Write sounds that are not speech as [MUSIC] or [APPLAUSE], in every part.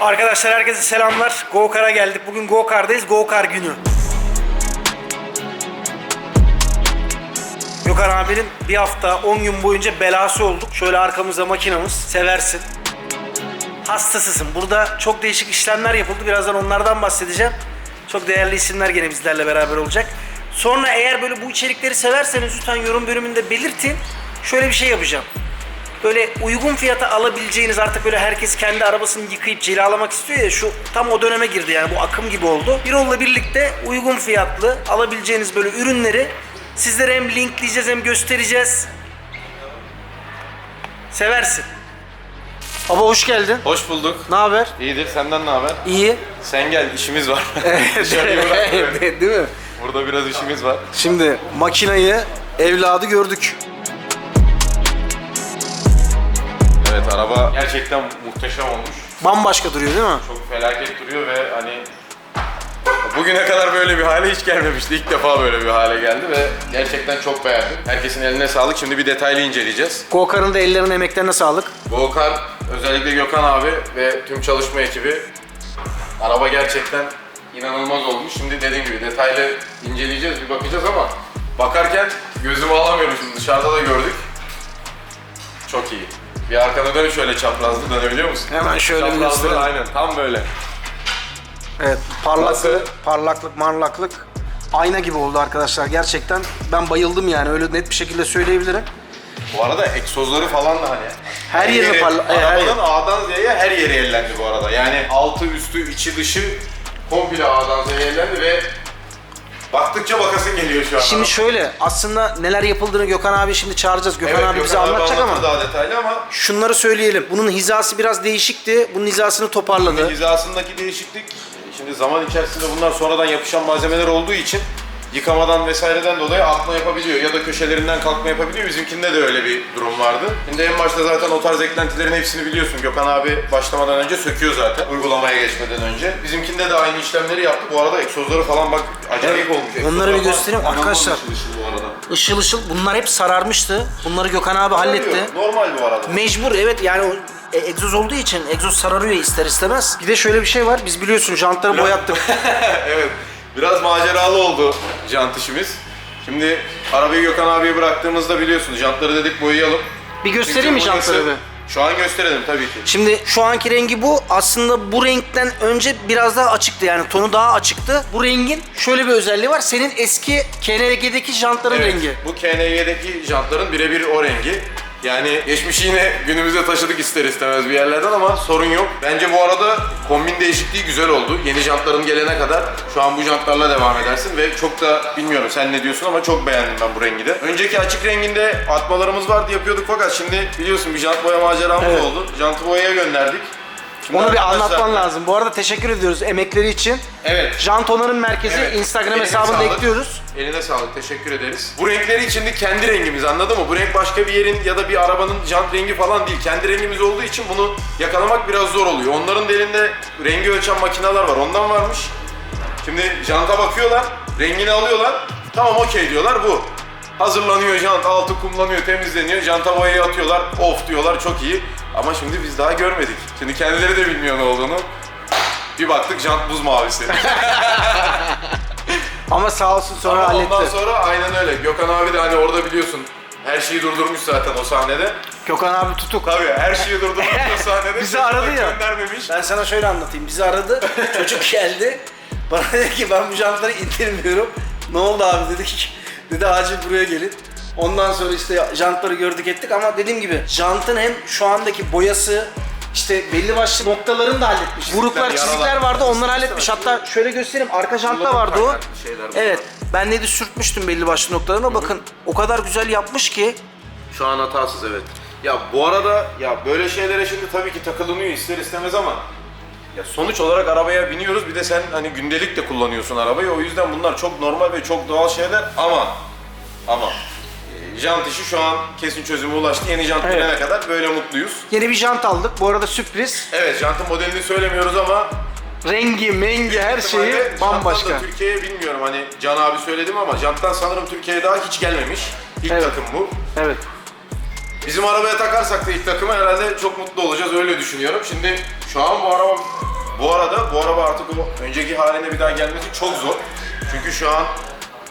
Arkadaşlar herkese selamlar. Go Kar'a geldik. Bugün Go Kar'dayız. Go Kar günü. Gökhan abinin bir hafta 10 gün boyunca belası olduk. Şöyle arkamızda makinamız. Seversin. Hastasısın. Burada çok değişik işlemler yapıldı. Birazdan onlardan bahsedeceğim. Çok değerli isimler gene bizlerle beraber olacak. Sonra eğer böyle bu içerikleri severseniz lütfen yorum bölümünde belirtin. Şöyle bir şey yapacağım böyle uygun fiyata alabileceğiniz artık böyle herkes kendi arabasını yıkayıp cilalamak istiyor ya şu tam o döneme girdi yani bu akım gibi oldu. Birol'la birlikte uygun fiyatlı alabileceğiniz böyle ürünleri sizlere hem linkleyeceğiz hem göstereceğiz. Seversin. Baba hoş geldin. Hoş bulduk. Ne haber? İyidir. Senden ne haber? İyi. Sen gel, işimiz var. [LAUGHS] Dışarıyı bırak. [LAUGHS] Değil mi? Burada biraz işimiz var. Şimdi makinayı, evladı gördük. Evet, araba gerçekten muhteşem olmuş. Bambaşka duruyor değil mi? Çok felaket duruyor ve hani bugüne kadar böyle bir hale hiç gelmemişti. İlk defa böyle bir hale geldi ve gerçekten çok beğendim. Herkesin eline sağlık. Şimdi bir detaylı inceleyeceğiz. Go Kar'ın da ellerine emeklerine sağlık. Volkan, özellikle Gökhan abi ve tüm çalışma ekibi araba gerçekten inanılmaz olmuş. Şimdi dediğim gibi detaylı inceleyeceğiz, bir bakacağız ama bakarken gözümü alamıyorum şimdi dışarıda da gördük. Çok iyi. Bir arkana dön şöyle çaprazlı dönebiliyor musun? Hemen şöyle bir Çaprazlı, gösterelim. Aynen tam böyle. Evet, parlaklık, Nasıl? parlaklık, marlaklık ayna gibi oldu arkadaşlar. Gerçekten ben bayıldım yani öyle net bir şekilde söyleyebilirim. Bu arada egzozları falan da hani Her yeri parla- e, her Arabanın. A'dan Z'ye her yeri ellendi bu arada. Yani altı, üstü, içi, dışı komple A'dan Z'ye ellendi ve baktıkça bakasın geliyor şu an. Şimdi şöyle aslında neler yapıldığını Gökhan abi şimdi çağıracağız. Gökhan abi bize anlatacak ama daha detaylı ama şunları söyleyelim. Bunun hizası biraz değişikti. Bunun hizasını toparladı. hizasındaki değişiklik şimdi zaman içerisinde bunlar sonradan yapışan malzemeler olduğu için yıkamadan vesaireden dolayı atma yapabiliyor ya da köşelerinden kalkma yapabiliyor. Bizimkinde de öyle bir durum vardı. Şimdi en başta zaten o tarz eklentilerin hepsini biliyorsun. Gökhan abi başlamadan önce söküyor zaten uygulamaya geçmeden önce. Bizimkinde de aynı işlemleri yaptı. Bu arada egzozları falan bak acayip olmuş. Onları bir göstereyim. Arkadaşlar. Işıl ışıl bunlar hep sararmıştı. Bunları Gökhan abi halletti. Normal bu arada. Mecbur evet yani e, egzoz olduğu için egzoz sararıyor ister istemez. Bir de şöyle bir şey var. Biz biliyorsun jantları boyattık. [LAUGHS] evet. Biraz maceralı oldu jant işimiz. Şimdi arabayı Gökhan abiye bıraktığımızda biliyorsunuz jantları dedik boyayalım. Bir göstereyim mi Çünkü jantları bir? Şu an gösterelim tabii ki. Şimdi şu anki rengi bu. Aslında bu renkten önce biraz daha açıktı yani tonu daha açıktı. Bu rengin şöyle bir özelliği var. Senin eski KNG'deki jantların Evet, rengi. bu KNY'deki jantların birebir o rengi. Yani geçmişi yine günümüze taşıdık ister istemez bir yerlerden ama sorun yok. Bence bu arada kombin değişikliği güzel oldu. Yeni jantların gelene kadar şu an bu jantlarla devam edersin ve çok da bilmiyorum sen ne diyorsun ama çok beğendim ben bu rengi de. Önceki açık renginde atmalarımız vardı yapıyorduk fakat şimdi biliyorsun bir jant boya maceramız Evet. oldu. Jantı boyaya gönderdik. Şimdi Onu bir arkadaşlar- anlatman lazım. Bu arada teşekkür ediyoruz emekleri için. Evet. Jant Onarım Merkezi Evet. Instagram Eline hesabını da sağlık. ekliyoruz. Eline sağlık, teşekkür ederiz. Bu renkleri içinde kendi rengimiz anladın mı? Bu renk başka bir yerin ya da bir arabanın jant rengi falan değil. Kendi rengimiz olduğu için bunu yakalamak biraz zor oluyor. Onların da elinde rengi ölçen makineler var, ondan varmış. Şimdi janta bakıyorlar, rengini alıyorlar. Tamam okey diyorlar bu. Hazırlanıyor jant, altı kumlanıyor, temizleniyor. Janta boyayı atıyorlar, of diyorlar çok iyi. Ama şimdi biz daha görmedik. Şimdi kendileri de bilmiyor ne olduğunu. Bir baktık jant buz mavisi. [LAUGHS] Ama sağ olsun sonra Ama halletti. ondan sonra aynen öyle. Gökhan abi de hani orada biliyorsun her şeyi durdurmuş zaten o sahnede. Gökhan abi tutuk. Tabii her şeyi durdurmuş o sahnede. Bizi aradı ya. Göndermemiş. Ben sana şöyle anlatayım. Bizi aradı. Çocuk geldi. Bana dedi ki ben bu jantları indirmiyorum. Ne oldu abi dedik. Dedi acil buraya gelin. Ondan sonra işte jantları gördük ettik ama dediğim gibi jantın hem şu andaki boyası işte belli başlı noktalarını da halletmiş. Vuruklar, yaralar. çizikler vardı onları halletmiş. Hatta şöyle göstereyim arka jantta vardı o. Evet. Ben neydi sürtmüştüm belli başlı noktalarına. Bakın o kadar güzel yapmış ki. Şu an hatasız evet. Ya bu arada ya böyle şeylere şimdi tabii ki takılınıyor ister istemez ama ya sonuç olarak arabaya biniyoruz bir de sen hani gündelik de kullanıyorsun arabayı o yüzden bunlar çok normal ve çok doğal şeyler ama ama e, jant işi şu an kesin çözüme ulaştı. Yeni jant Evet. gelene kadar böyle mutluyuz. Yeni bir jant aldık. Bu arada sürpriz. Evet jantın modelini söylemiyoruz ama Rengi, mengi her şeyi ihtimalle bambaşka. janttan da Türkiye'ye bilmiyorum hani Can abi söyledim ama janttan sanırım Türkiye'ye daha hiç gelmemiş. İlk Evet. takım bu. Evet. Bizim arabaya takarsak da ilk takımı herhalde çok mutlu olacağız öyle düşünüyorum. Şimdi şu an bu araba bu arada bu araba artık o önceki haline bir daha gelmesi çok zor. Çünkü şu an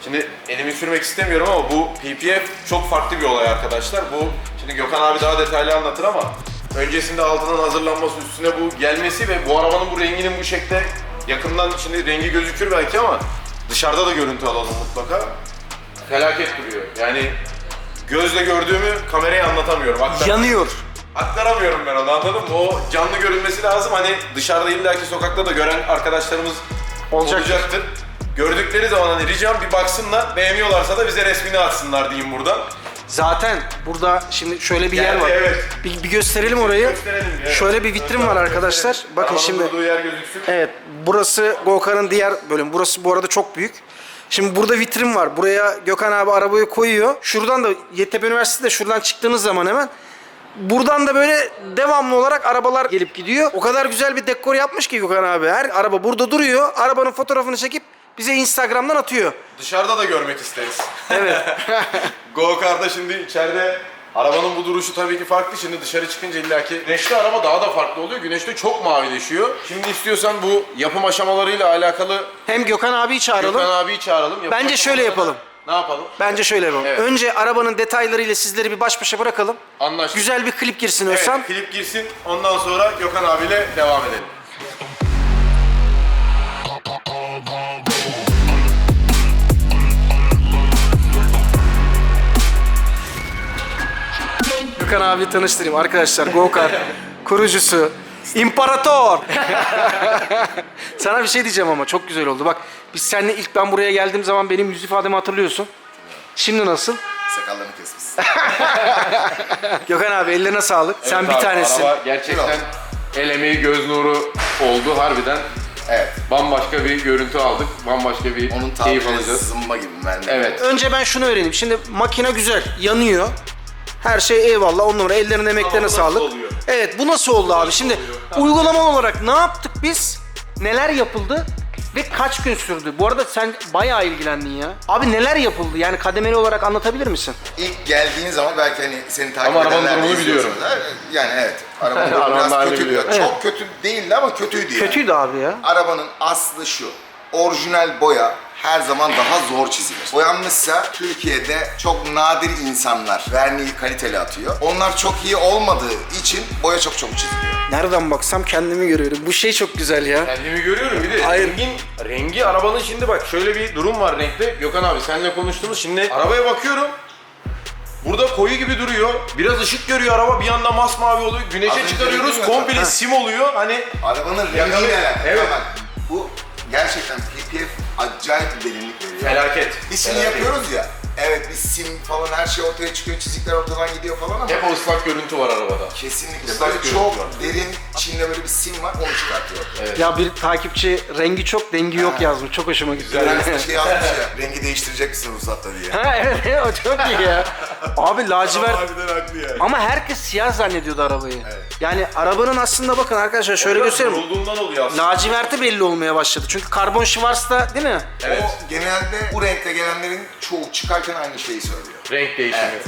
şimdi elimi sürmek istemiyorum ama bu PPF çok farklı bir olay arkadaşlar. Bu şimdi Gökhan abi daha detaylı anlatır ama öncesinde altının hazırlanması üstüne bu gelmesi ve bu arabanın bu renginin bu şekilde yakından şimdi rengi gözükür belki ama dışarıda da görüntü alalım mutlaka. Felaket duruyor. Yani gözle gördüğümü kameraya anlatamıyorum. Aktar- Yanıyor. aktaramıyorum ben onu anladın mı? O canlı görünmesi lazım. Hani dışarıda illaki sokakta da gören arkadaşlarımız Olacaktır. olacaktır. Gördükleri zaman hani ricam bir baksınlar. Beğeniyorlarsa da bize resmini atsınlar diyeyim buradan. Zaten burada şimdi şöyle bir yer Geldi, var. evet. Bir, bir gösterelim orayı. Gösterelim, evet. Şöyle bir vitrin var arkadaşlar. Bakın Arabanın şimdi. durduğu yer gözüksün. Evet, burası Gokar'ın diğer bölüm. Burası bu arada çok büyük. Şimdi burada vitrin var. Buraya Gökhan abi arabayı koyuyor. Şuradan da Yeditepe Üniversitesi'de şuradan çıktığınız zaman hemen Buradan da böyle devamlı olarak arabalar gelip gidiyor. O kadar güzel bir dekor yapmış ki Gökhan abi. Her araba burada duruyor. Arabanın fotoğrafını çekip bize Instagram'dan atıyor. Dışarıda da görmek isteriz. Evet. [LAUGHS] Go Kart'ta şimdi içeride arabanın bu duruşu tabii ki farklı. Şimdi dışarı çıkınca illaki güneşli araba daha da farklı oluyor. Güneşte çok mavileşiyor. Şimdi istiyorsan bu yapım aşamalarıyla alakalı Hem Gökhan abiyi çağıralım. Gökhan abiyi çağıralım. Yapım Bence şöyle aşamalarına- yapalım. Ne yapalım? Bence şöyle yapalım. Evet. Önce arabanın detaylarıyla sizleri bir baş başa bırakalım. Anlaştık. Güzel bir klip girsin Evet, Özlem. klip girsin. Ondan sonra Gökhan abiyle devam edelim. Gökhan abi tanıştırayım arkadaşlar. Go-Kart kurucusu. İmparator. [LAUGHS] Sana bir şey diyeceğim ama çok güzel oldu. Bak biz seninle ilk ben buraya geldiğim zaman benim yüz ifademi hatırlıyorsun. Şimdi nasıl? Sakallarını kesmişsin. [LAUGHS] Gökhan abi ellerine sağlık. Sen Evet bir abi, tanesin. Araba gerçekten el emeği göz nuru oldu harbiden. Evet. Bambaşka bir görüntü aldık. Bambaşka bir Onun keyif tabiri alacağız. zımba gibi mermi. Evet. Önce ben şunu öğreneyim. Şimdi makine güzel, yanıyor. Her şey eyvallah. On numara. Ellerine, emeklerine nasıl sağlık. oluyor? Evet, bu nasıl oldu abi? Şimdi uygulama olarak ne yaptık biz? Neler yapıldı? Ve kaç gün sürdü? Bu arada sen bayağı ilgilendin ya. Abi neler yapıldı? Yani kademeli olarak anlatabilir misin? İlk geldiğin zaman belki hani seni takip Ama arabanın edenler de durumunu biliyorum. Yani evet. Arabanın durumu Arabanın biraz halini kötü biliyorum. diyor. Evet. Çok kötü değildi ama kötüydü yani. Kötüydü abi ya. Arabanın aslı şu. Orijinal boya her zaman daha zor çizilir. Boyanmışsa Türkiye'de çok nadir insanlar verniği kaliteli atıyor. Onlar çok iyi olmadığı için boya çok çabuk çiziliyor. Nereden baksam kendimi görüyorum. Bu şey çok güzel ya. Kendimi görüyorum bir de Hayır. rengin, rengi arabanın şimdi bak şöyle bir durum var renkte. Gökhan abi seninle konuştuğumuz şimdi arabaya bakıyorum. Burada koyu gibi duruyor. Biraz ışık görüyor araba bir anda masmavi oluyor. Az Güneşe önce çıkarıyoruz dedim ya komple sim oluyor. Hani Arabanın Yakalı- rengiyle alakalı. Evet. Bak, bu gerçekten PPF acayip bir derinlik veriyor. felaket. Biz şimdi Felaket. yapıyoruz ya. Evet biz sim falan her şey ortaya çıkıyor, çizikler ortadan gidiyor falan ama Hep o ıslak görüntü var arabada. kesinlikle Islak böyle görüntü çok var. derin içinde böyle bir sim var onu çıkartıyor. Evet. Ya bir takipçi rengi çok, dengi yok yazmış. Çok hoşuma gitti. Yani bir şey yazmış ya, rengi değiştirecek misin ruhsatla diye. ha evet, [LAUGHS] o çok iyi ya. Abi lacivert Harbiden haklı yani. Ama herkes siyah zannediyordu arabayı. Yani arabanın aslında bakın arkadaşlar şöyle göstereyim. Yorulduğundan oluyor aslında. Laciverti belli olmaya başladı. Çünkü karbon şivarsta değil mi? Evet. O genelde bu renkte gelenlerin çoğu çıkarken aynı şeyi söylüyor. Renk değişimi.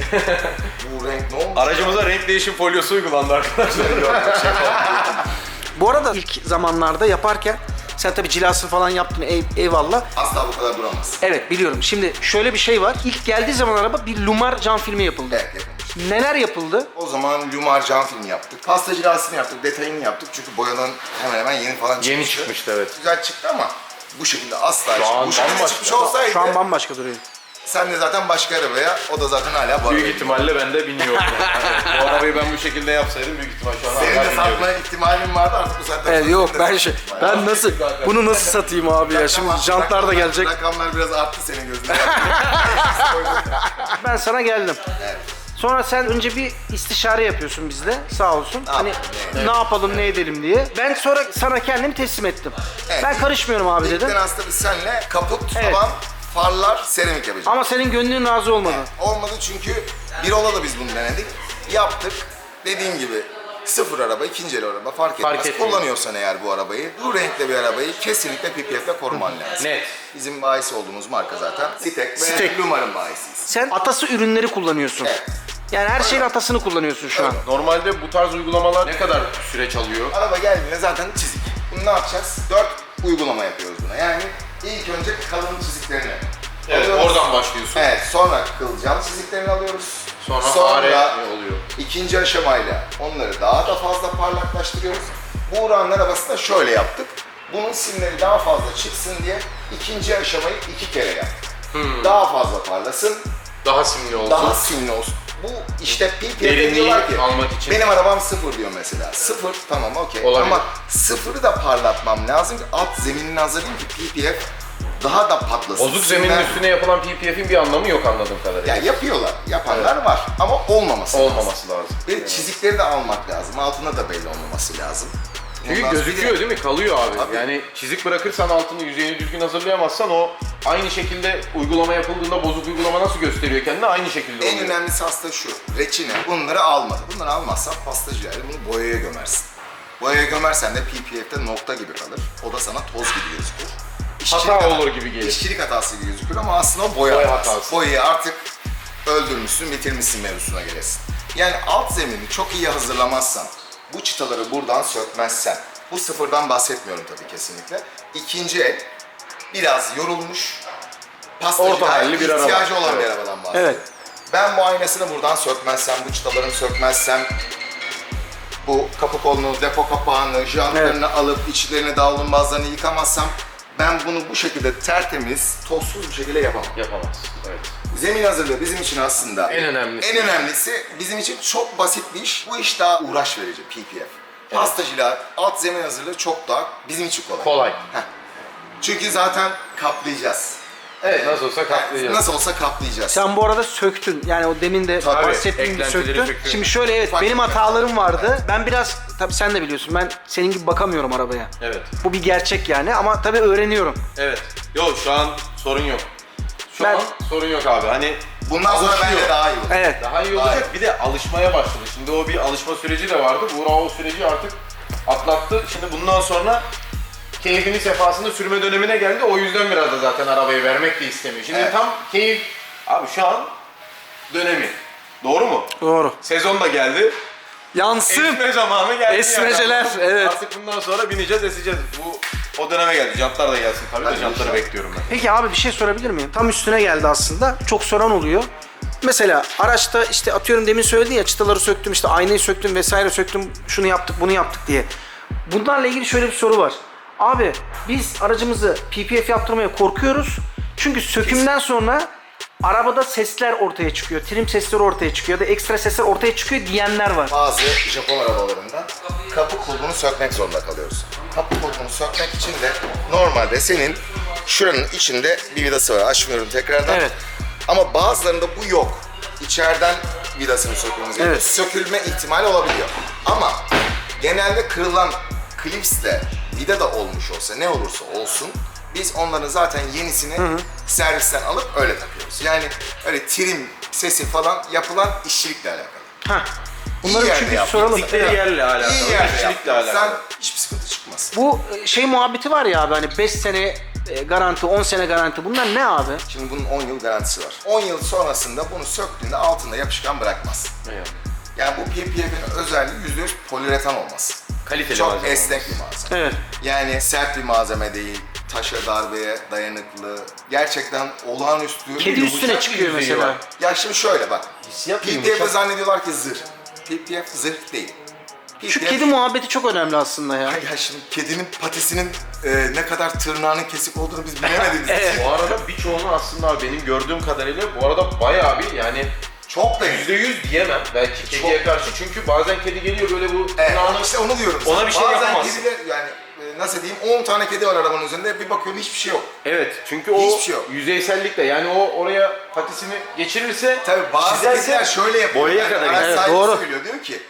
Bu renk ne olmuş? Aracımıza renk değişim folyosu uygulandı arkadaşlar. Bu arada ilk zamanlarda yaparken sen tabii cilasını falan yaptın ey- eyvallah. Asla bu kadar duramaz. Evet biliyorum. Şimdi şöyle bir şey var. İlk geldiği zaman araba bir Lumar cam filmi yapıldı. Evet yapılmış. Neler yapıldı? O zaman Lumar cam filmi yaptık. Pasta cilasını yaptık, detayını yaptık. Çünkü boyadan hemen hemen yeni falan çıkmıştı. Yeni çıkmıştı evet. Güzel çıktı ama bu şekilde asla Şu an bu şekilde bambaşka. çıkmış olsaydı Şu an bambaşka duruyor. Sen de zaten başka arabaya o da zaten hala bu Büyük arabaya. ihtimalle ben de biniyordum. [LAUGHS] Evet, bu arabayı ben bu şekilde yapsaydım büyük ihtimal şu an Senin de satma ihtimalin vardı artık bu saatten Evet sonra yok senin de ben satma şey var. ben nasıl bunu nasıl satayım abi ya şimdi Rakam- jantlar da rakamlar- gelecek. Rakamlar biraz arttı senin gözünde. [LAUGHS] Ben sana geldim. Evet. Sonra sen önce bir istişare yapıyorsun bizle sağ olsun. hani ne yapalım ne edelim diye. Ben sonra sana kendimi teslim ettim. Evet. Ben karışmıyorum abi dedim. İlkten aslında biz seninle kaput, Evet. Farlar, seramik yapacağız. Ama senin gönlün razı olmadı. Olmadı çünkü bir ola da biz bunu denedik. Yaptık. Dediğim gibi sıfır araba, ikinci el araba fark etmez. Fark etmiyor. Kullanıyorsan eğer bu arabayı, bu renkte bir arabayı kesinlikle PPF'le koruman lazım. Net. Bizim bahis olduğumuz marka zaten. Sitek ve Sitek. Lumar'ın bahisiyiz. Sen atası ürünleri kullanıyorsun. Evet. Yani her şeyin atasını kullanıyorsun şu an. Normalde bu tarz uygulamalar ne kadar süreç alıyor? Araba geldiğinde zaten çizik. Bunu ne yapacağız? Dört uygulama yapıyoruz buna. Yani ilk önce kalın çiziklerini Evet, alıyoruz. oradan başlıyorsun. Evet, sonra kılcal çiziklerini alıyoruz. Sonra fare oluyor. ikinci aşamayla onları daha da fazla parlaklaştırıyoruz. Bu Uğur'un arabası da şöyle yaptık. Bunun simleri daha fazla çıksın diye ikinci aşamayı iki kere yaptık. Hmm. Daha fazla parlasın, Daha simli olsun. daha simli olsun. Bu işte PPF Derinliği diyorlar ki, almak için. benim arabam sıfır diyor mesela. Sıfır tamam okey ama sıfırı da parlatmam lazım ki alt zeminini hazırlayayım ki PPF daha da patlasın. Bozuk zeminin üstüne yapılan PPF'in bir anlamı yok anladığım kadarıyla. Yani yapıyorlar, yapanlar var ama olmaması lazım. Olmaması lazım. Bir çizikleri de almak lazım, altında da belli olmaması lazım. Çünkü Ondan gözüküyor de- değil mi? Kalıyor abi. Tabii. Yani çizik bırakırsan altını yüzeyini düzgün hazırlayamazsan o aynı şekilde uygulama yapıldığında bozuk uygulama nasıl gösteriyor kendini aynı şekilde En oluyor. önemlisi aslında şu, reçine bunları almadı. Bunları almazsan pastacı yani bunu boyaya gömersin. Boyaya gömersen de PPF'de nokta gibi kalır. O da sana toz gibi gözükür. Hata olur gibi gelir. İşçilik hatası gibi gözükür ama aslında o boya, Boya hatası. hatası. Boyayı artık öldürmüşsün, bitirmişsin mevzusuna gelesin. Yani alt zemini çok iyi hazırlamazsan, bu çıtaları buradan sökmezsen, bu sıfırdan bahsetmiyorum tabii kesinlikle. İkinci el biraz yorulmuş, pastacıya Orta halli bir araba. ihtiyacı olan bir Evet. arabadan bahsediyorum. Evet. Ben bu aynasını buradan sökmezsem, bu çıtalarını sökmezsem, bu kapı kolunu, depo kapağını, jantlarını alıp içlerini davlumbazlarını yıkamazsam ben bunu bu şekilde tertemiz, tozsuz bir şekilde yapamam. Yapamaz. Evet. Zemin hazırlığı bizim için aslında En önemlisi. En önemlisi bizim için çok basit bir iş. Bu iş daha uğraş verici PPF. Pastacılığa alt zemin hazırlığı çok daha bizim için kolay. Kolay. Heh. Çünkü zaten kaplayacağız. Evet nasıl olsa Yani kaplayacağız. Nasıl olsa kaplayacağız. Sen bu arada söktün. Yani o demin de Tabii, bahsettiğim gibi eklentileri söktün. söküyorum. Şimdi şöyle evet Ufak benim tefek. hatalarım vardı. Ben biraz tabii sen de biliyorsun ben senin gibi bakamıyorum arabaya. Evet. Bu bir gerçek yani ama tabii öğreniyorum. Evet. Yok şu an sorun yok. Şu Ben- an sorun yok abi. Hani Bundan sonra bence daha iyi olur. Evet. Daha iyi olacak. Bir de alışmaya başladı. Şimdi o bir alışma süreci de vardı. Buğra o süreci artık atlattı. Şimdi bundan sonra keyfini sefasını sürme dönemine geldi. O yüzden biraz da zaten arabayı vermek de istemiyor. Şimdi Evet. tam keyif... Abi şu an dönemi. Doğru mu? Doğru. Sezon da geldi. Yansın. Esme zamanı geldi. Esmeceler, yani. evet. Artık bundan sonra bineceğiz, eseceğiz. Bu o döneme geldi. Jantlar da gelsin tabii de jantları bekliyorum ben. Peki abi bir şey sorabilir miyim? Tam üstüne geldi aslında. Çok soran oluyor. Mesela araçta işte atıyorum demin söyledin ya çıtaları söktüm işte aynayı söktüm vesaire söktüm şunu yaptık bunu yaptık diye. Bunlarla ilgili şöyle bir soru var. Abi biz aracımızı PPF yaptırmaya korkuyoruz. Çünkü sökümden sonra arabada sesler ortaya çıkıyor. Trim sesleri ortaya çıkıyor ya da ekstra sesler ortaya çıkıyor diyenler var. Bazı Japon arabalarında kapı kulbunu sökmek zorunda kalıyoruz. Kapı kulbunu sökmek için de normalde senin şuranın içinde bir vidası var. Açmıyorum tekrardan. Evet. Ama bazılarında bu yok. İçeriden vidasını sökmemiz gerekiyor. Evet. Sökülme ihtimali olabiliyor. Ama genelde kırılan klipsle vida da olmuş olsa ne olursa olsun biz onların zaten yenisini servisten alıp öyle takıyoruz. Yani öyle trim sesi falan yapılan işçilikle alakalı. Heh. Bunları İyi çünkü soralım. Gittikleri yerle alakalı. İyi yerde işçilikle alakalı. hiçbir sıkıntı çıkmaz. Bu e, şey muhabbeti var ya abi hani 5 sene e, garanti, 10 sene garanti. Bunlar ne abi? Şimdi bunun 10 yıl garantisi var. 10 yıl sonrasında bunu söktüğünde altında yapışkan bırakmaz. Evet. Yani bu PPF'in özelliği %100 poliüretan olması. Kaliteli Çok malzeme esnek olması. bir malzeme. Evet. Yani sert bir malzeme değil, taşa darbeye dayanıklı, gerçekten olağanüstü. Kedi Yumuşak üstüne bir çıkıyor yüzeyi mesela. var. Ya şimdi şöyle bak, Hissiyat yumuşak. zannediyorlar ki zırh. PPF zırh değil. Şu kedi muhabbeti çok önemli aslında ya. Ya şimdi kedinin patisinin e, ne kadar tırnağının kesik olduğunu biz bilemediğimiz için Bu arada birçoğunu aslında abi benim gördüğüm kadarıyla bu arada bayağı bir yani çok da yüzde yüz diyemem belki kediye karşı çünkü bazen kedi geliyor böyle bu Evet, tırnağını işte onu diyorum. Ona bir şey Bazen yapamazsın. kediler yani nasıl diyeyim 10 tane kedi var arabanın üzerinde bir bakıyorum hiçbir şey yok. Evet çünkü o Hiçbir şey yok. yüzeysellikle yani o oraya patisini geçirirse Tabii bazı çizerse kediler şöyle yapıyor. boyaya Yani kadar araç gider. sahibi doğru. söylüyor diyor ki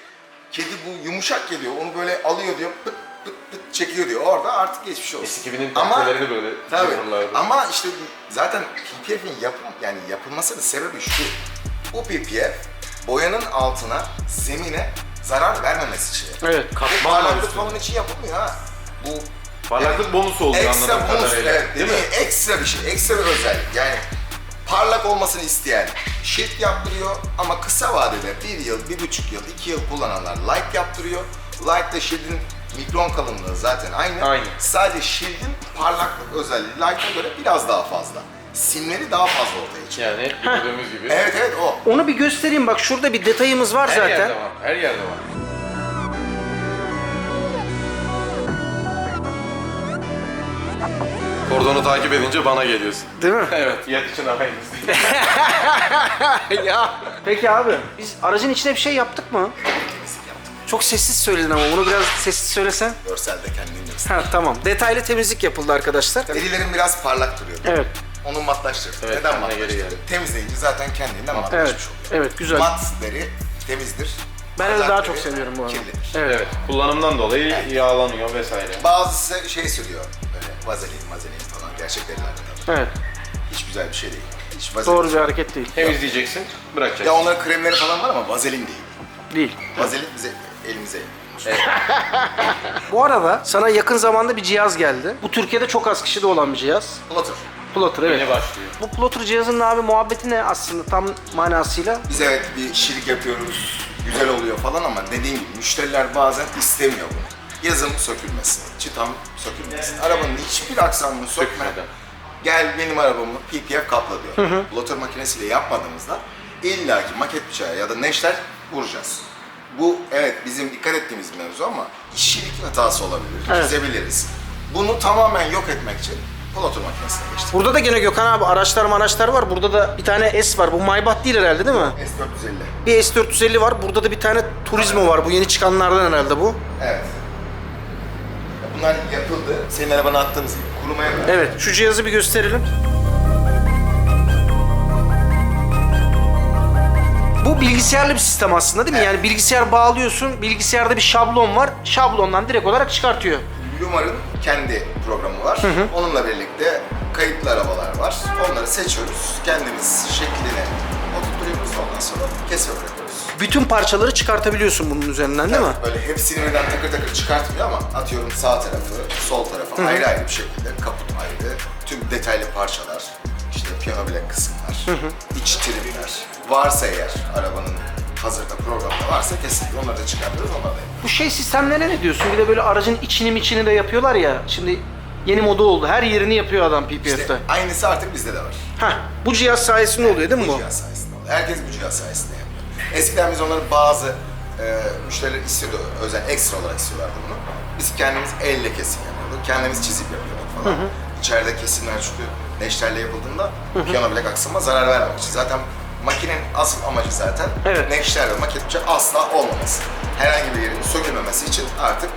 kedi bu yumuşak geliyor onu böyle alıyor diyor pıt pıt pıt çekiyor diyor. Orada artık geçmiş olsun. S2000'in Ama- tahtelerini böyle Tabii. Ama işte zaten PPF'in yapım yani yapılmasının sebebi şu. Bu PPF boyanın altına, zemine zarar vermemesi için. Evet. Bu Katman parlaklık falan için yapılmıyor ha. Bu Parlaklık bonusu oluyor ekstra anladığım bonus, kadarıyla. evet, Değil mi? ekstra bir şey, ekstra bir özellik. Yani parlak olmasını isteyen şilt yaptırıyor ama kısa vadede bir yıl, bir buçuk yıl, iki yıl kullananlar light yaptırıyor. Light ile shield'in mikron kalınlığı zaten aynı. Aynı. Sadece shield'in parlaklık özelliği light'a göre biraz daha fazla. Simleri daha fazla ortaya çıkıyor. Yani gördüğümüz gibi. Evet evet o. Onu bir göstereyim bak şurada bir detayımız var Her zaten. yerde var. Her yerde var. Kordonu takip edince bana geliyorsun. Değil mi? Evet. Fiyat için aynısı. [LAUGHS] ya. Peki abi biz aracın içine bir şey yaptık mı? Çok sessiz söyledin ama bunu biraz sessiz söylesen. Görselde kendin göster. Ha tamam. Detaylı temizlik yapıldı arkadaşlar. Derilerin biraz parlak duruyor. Evet. Onu matlaştırdık. Evet, Neden geldi. Temizleyince zaten kendinden matlaşmış Evet. oluyor. Evet güzel. Mat deri temizdir. Ben öyle daha çok seviyorum bu arada. Evet. evet. Kullanımdan dolayı yağlanıyor vesaire. Bazısı şey sürüyor. Böyle vazelin, vazelin falan. Gerçek derilerden tabii. Evet. Hiç güzel bir şey değil. Hiç vazelin. Doğru bir hareket değil. Temizleyeceksin, bırakacaksın. Ya onların kremleri falan var ama vazelin değil. Değil. Vazelin bize elimize [LAUGHS] Bu arada sana yakın zamanda bir cihaz geldi. Bu Türkiye'de çok az kişide olan bir cihaz. Plotter. Plotter evet. Yeni başlıyor. Bu Plotter cihazının abi muhabbeti ne aslında tam manasıyla? Biz evet bir işçilik yapıyoruz. Güzel oluyor falan ama dediğim gibi müşteriler bazen istemiyor bunu. Yazım sökülmesin, çıtam sökülmesin. Arabanın hiçbir aksamını sökme. Sökmeden. Gel benim arabamı PPF kapla diyor. Plotter makinesiyle yapmadığımızda illaki maket bıçağı ya da neşter vuracağız. Bu evet bizim dikkat ettiğimiz bir mevzu ama işçilik hatası olabilir, Evet. çizebiliriz. Bunu tamamen yok etmek için Plotter makinesine geçtik. Burada da gene Gökhan abi araçlar araçlar var. Burada da bir tane S var. Bu Maybach değil herhalde değil mi? S450. Bir S450 var. Burada da bir tane Turismo var. Bu yeni çıkanlardan herhalde bu. Evet. Bunlar yapıldı. Senin arabana attığımız gibi kurumaya kadar. Evet. Şu cihazı bir gösterelim. Bu bilgisayarlı bir sistem aslında değil mi? Yani bilgisayar bağlıyorsun. Bilgisayarda bir şablon var. Şablondan direkt olarak çıkartıyor. Lumar'ın kendi programı var. Onunla birlikte kayıtlı arabalar var. Onları seçiyoruz. Kendimiz şeklini oturtuyoruz. Ondan sonra kesme bırakıyoruz. Bütün parçaları çıkartabiliyorsun bunun üzerinden değil mi? Böyle hepsini birden takır takır çıkartmıyor ama atıyorum sağ tarafı, sol tarafı ayrı ayrı bir şekilde. Kaput ayrı, tüm detaylı parçalar, işte piyano bilek kısımlar, iç trimler. Varsa eğer arabanın hazırda programda varsa kesinlikle onları da çıkartıyoruz. Onları da Bu şey sistemlerine ne diyorsun? Bir de böyle aracın içini içini de yapıyorlar ya. Şimdi yeni moda oldu. Her yerini yapıyor adam PPF'te. İşte aynısı artık bizde de var. Heh, bu cihaz sayesinde oluyor değil mi Bu bu? cihaz sayesinde oluyor. Herkes bu cihaz sayesinde yapıyor. Eskiden biz onları bazı e, müşteriler istiyordu, özel ekstra olarak istiyorlardı bunu. Biz kendimiz elle kesim yapıyorduk, kendimiz çizip yapıyorduk falan. İçeride kesimler çünkü neşterle yapıldığında piyano bilek aksama zarar vermemek için. Zaten makinenin asıl amacı zaten Evet. neşter ve maket bıçağı asla olmaması. Herhangi bir yerin sökülmemesi için artık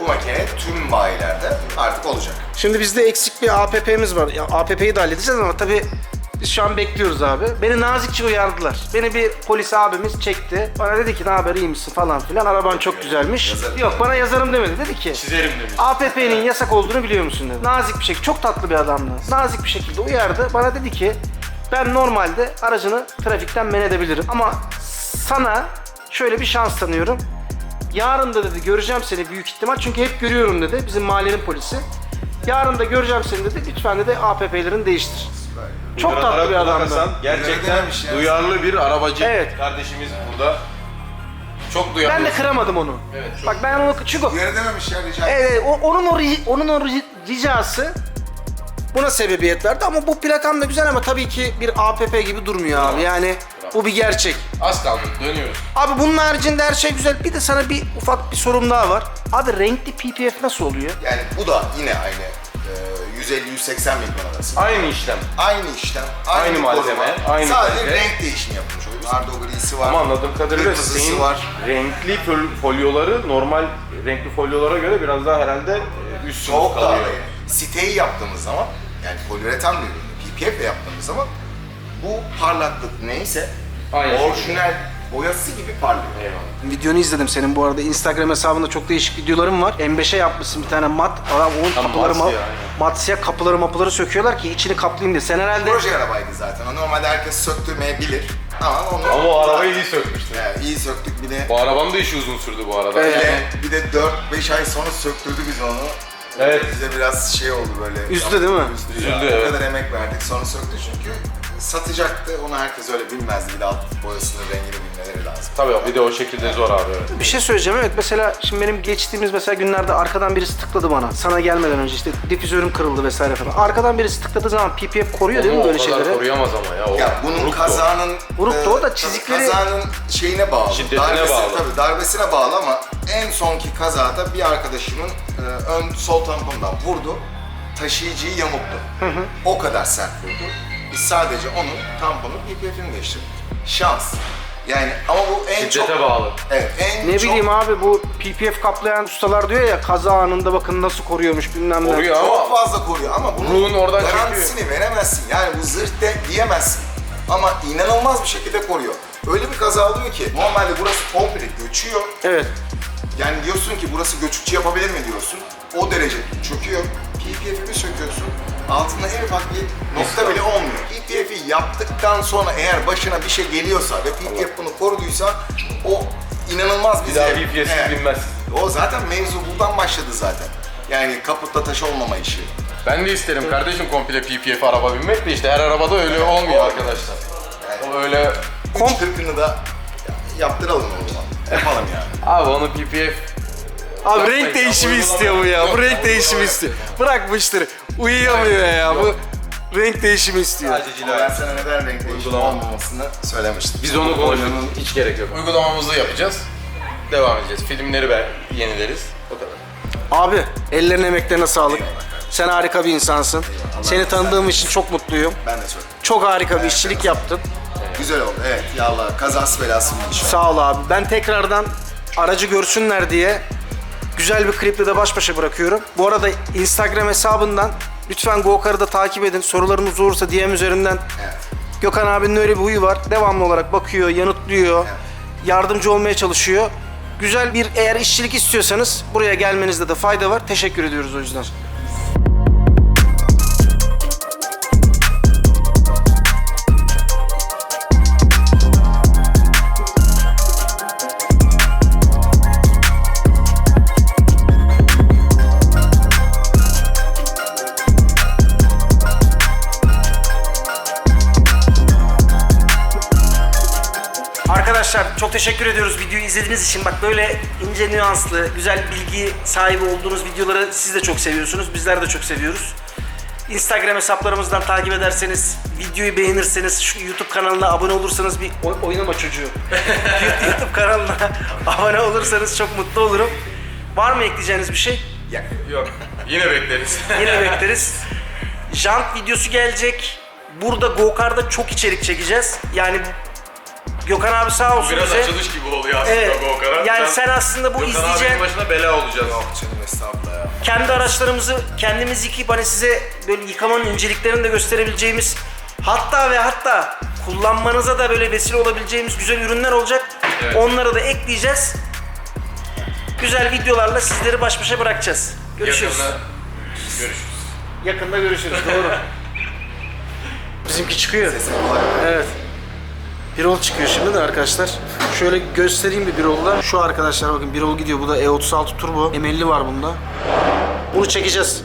bu makine tüm bayilerde artık olacak. Şimdi bizde eksik bir APP'miz var. Ya APP'yi de halledeceğiz ama tabii biz şu an bekliyoruz abi. Beni nazikçe uyardılar. Beni bir polis abimiz çekti. Bana dedi ki ne haber iyi misin falan filan. Araban çok güzelmiş. Yazarım. Yok bana yazarım demedi. Dedi ki Çizerim demiş. APP'nin yasak olduğunu biliyor musun dedi. Nazik bir şekilde, çok tatlı bir adamdı. Nazik bir şekilde uyardı. Bana dedi ki ben normalde aracını trafikten men edebilirim. Ama sana şöyle bir şans tanıyorum. Yarın da dedi göreceğim seni büyük ihtimal çünkü hep görüyorum dedi bizim mahallenin polisi. Yarın da göreceğim seni dedi lütfen dedi APP'lerini değiştir. Çok tatlı bir adamdı. Hasan gerçekten ya. duyarlı bir arabacı Evet. kardeşimiz burada. Çok duyarlı. Ben de kıramadım onu. Evet, çok- Bak ben onu çünkü Uyarı dememiş ya rica ederim. Evet, o, onun o ri- onun o ri- ricası buna sebebiyet verdi ama bu plakam da güzel ama tabii ki bir APP gibi durmuyor abi. Yani bu bir gerçek. Az kaldı dönüyoruz. Abi bunun haricinde her şey güzel. Bir de sana bir ufak bir sorum daha var. Abi renkli PPF nasıl oluyor? Yani bu da yine aynı e, 150-180 milyon arası. Aynı işlem. Aynı işlem, aynı, Aynı malzeme, koruma. aynı Sadece kalite. renk değişimi yapılmış oluyor. Nardo grisi var. Ama anladığım kadarıyla kırmızısı senin var. renkli fol- folyoları normal renkli folyolara göre biraz daha herhalde e, üst sınıf Soğuk daha kalıyor. da Siteyi yaptığımız zaman, yani poliüretan bir ürünü PPF ile yaptığımız zaman bu parlaklık neyse Aynı orijinal boyası gibi parlıyor. Eyvallah. Videonu izledim senin bu arada. Instagram hesabında çok değişik videoların var. M5'e yapmışsın bir tane mat. Adam onun Tam kapıları mat ma- siyah, aynen. mat siyah kapıları mapıları söküyorlar ki içini kaplayayım diye. Sen herhalde Proje arabaydı zaten. O Normalde herkes söktürmeyebilir. Ama onu Ama o arabayı iyi sökmüştün. yani iyi söktük bir de Bu arabanın da işi uzun sürdü bu arada. bir Evet. de, bir de 4-5 ay sonra söktürdü biz onu. Evet. Bize biraz şey oldu böyle. Üzdü değil mi? Üzdü, Üzüldü, evet. O kadar emek verdik sonra söktü çünkü satacaktı. Onu herkes öyle bilmezdi. Bir de alt boyasının rengini bilmeleri lazım. Tabii bir de o şekilde zor abi evet. Bir şey söyleyeceğim evet mesela şimdi benim geçtiğimiz mesela günlerde arkadan birisi tıkladı bana. Sana gelmeden önce işte difüzörüm kırıldı vesaire falan. Arkadan birisi tıkladığı zaman PPF koruyor değil mi Onu böyle o kadar şeyleri? koruyamaz ama ya. O Ya bunun o. kazanın... Vuruk da o da e, çizikleri- Kazanın şeyine bağlı. Şiddetine darbesine, bağlı. Tabii darbesine bağlı ama en sonki kazada bir arkadaşımın e, ön sol tampondan vurdu. Taşıyıcıyı yamulttu. O kadar sert vurdu. Biz sadece onun tamponun PPF'ini değiştirdik. Şans. Yani ama bu en çok... Şiddete bağlı. Evet, en Ne çok... bileyim abi bu PPF kaplayan ustalar diyor ya kaza anında bakın nasıl koruyormuş bilmem ne. Koruyor Çok fazla koruyor ama bunun Ruhun oradan garantisini veremezsin. Yani bu zırt de diyemezsin. Ama inanılmaz bir şekilde koruyor. Öyle bir kaza oluyor ki normalde burası komple göçüyor. Evet. Yani diyorsun ki burası göçükçü yapabilir mi diyorsun. O derece çöküyor. PPF'i bir söküyorsun. Altında en ufak bir nokta bile olmuyor. PPF'i yaptıktan sonra eğer başına bir şey geliyorsa ve PPF bunu koruduysa o inanılmaz bir, Bir daha zevk. BPS'siz Evet. binmez. O zaten mevzu buradan başladı zaten. Yani kaputta taş olmama işi. Ben de isterim kardeşim komple PPF araba binmek de işte her arabada öyle olmuyor olmuyor. arkadaşlar. O öyle... Üç kırkını da yaptıralım o zaman. Yapalım yani. Abi onu PPF... Abi Yapmayın renk ya, değişimi istiyor bu ya. Bu renk değişimi istiyor. Bırakmıştır. Uyuyamıyor ya. Bu renk değişimi istiyor. Ama ben sana neden renk değişimi Uygulama. olmamasını söylemiştim. Biz onu konuşalım. Hiç gerek yok. Uygulamamızı yapacağız. Devam edeceğiz. Filmleri ben yenileriz. O kadar. Abi ellerine emeklerine sağlık. Sen harika bir insansın. Seni tanıdığım için çok mutluyum. Ben de çok. Çok harika bir işçilik yaptın. Güzel oldu evet. Ya Allah kazası belası iş. Sağ ol abi. Ben tekrardan aracı görsünler diye güzel bir kliple de baş başa bırakıyorum. Bu arada Instagram hesabından lütfen GoKar'ı da takip edin. Sorularınız olursa DM üzerinden Evet. Gökhan abinin öyle bir huyu var. Devamlı olarak bakıyor, yanıtlıyor, yardımcı olmaya çalışıyor. Güzel bir eğer işçilik istiyorsanız buraya gelmenizde de fayda var. Teşekkür ediyoruz o yüzden. Teşekkür ediyoruz videoyu izlediğiniz için. Bak böyle ince nüanslı, güzel bilgi sahibi olduğunuz videoları siz de çok seviyorsunuz. Bizler de çok seviyoruz. Instagram hesaplarımızdan takip ederseniz, videoyu beğenirseniz, şu YouTube kanalına abone olursanız bir oy- oynama çocuğu. [LAUGHS] YouTube kanalına [LAUGHS] abone olursanız çok mutlu olurum. Var mı ekleyeceğiniz bir şey? Yak. Yok. Yine bekleriz. [LAUGHS] Yine bekleriz. Jant videosu gelecek. Burada Go-Kart'da çok içerik çekeceğiz. Yani Gökhan abi sağ olsun Biraz bize. açılış gibi oluyor aslında Evet. bu o kadar. Yani sen aslında bu Gökhan izleyeceğin abinin başına bela olacağız. Yok canım estağfurullah ya. kendi araçlarımızı kendimiz yıkayıp hani size böyle yıkamanın inceliklerini de gösterebileceğimiz hatta ve hatta kullanmanıza da böyle vesile olabileceğimiz güzel ürünler olacak. Evet. Onları da ekleyeceğiz. Güzel videolarla sizleri baş başa bırakacağız. Görüşürüz. Yakında görüşürüz. Yakında görüşürüz. Doğru. [LAUGHS] Bizimki çıkıyor. Evet. Birol çıkıyor şimdi de arkadaşlar. Şöyle göstereyim bir Birol'da. Şu arkadaşlar bakın Birol gidiyor. Bu da E36 Turbo. M50 var bunda. Bunu çekeceğiz.